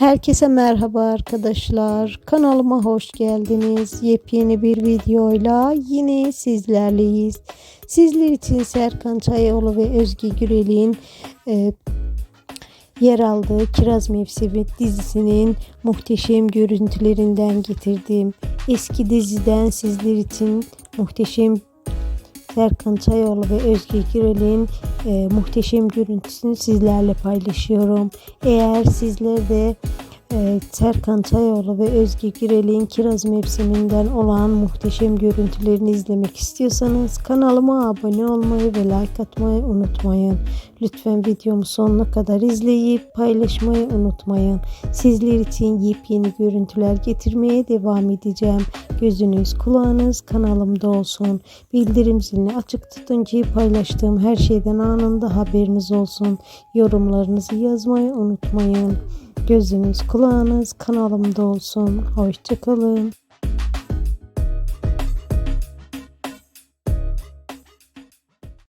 Herkese merhaba arkadaşlar. Kanalıma hoş geldiniz. Yepyeni bir videoyla yine sizlerleyiz. Sizler için Serkan Çayoğlu ve Özge Gürel'in e, yer aldığı Kiraz Mevsimi dizisinin muhteşem görüntülerinden getirdim. Eski diziden sizler için muhteşem Serkan Çayoğlu ve Özge Gürel'in e, muhteşem görüntüsünü sizlerle paylaşıyorum. Eğer sizler de Serkan Çayoğlu ve Özge Gürel'in Kiraz mevsiminden olan muhteşem görüntülerini izlemek istiyorsanız kanalıma abone olmayı ve like atmayı unutmayın. Lütfen videomu sonuna kadar izleyip paylaşmayı unutmayın. Sizler için yepyeni görüntüler getirmeye devam edeceğim. Gözünüz kulağınız kanalımda olsun. Bildirim zilini açık tutun ki paylaştığım her şeyden anında haberiniz olsun. Yorumlarınızı yazmayı unutmayın. Gözünüz kulağınız kanalımda olsun. Hoşçakalın.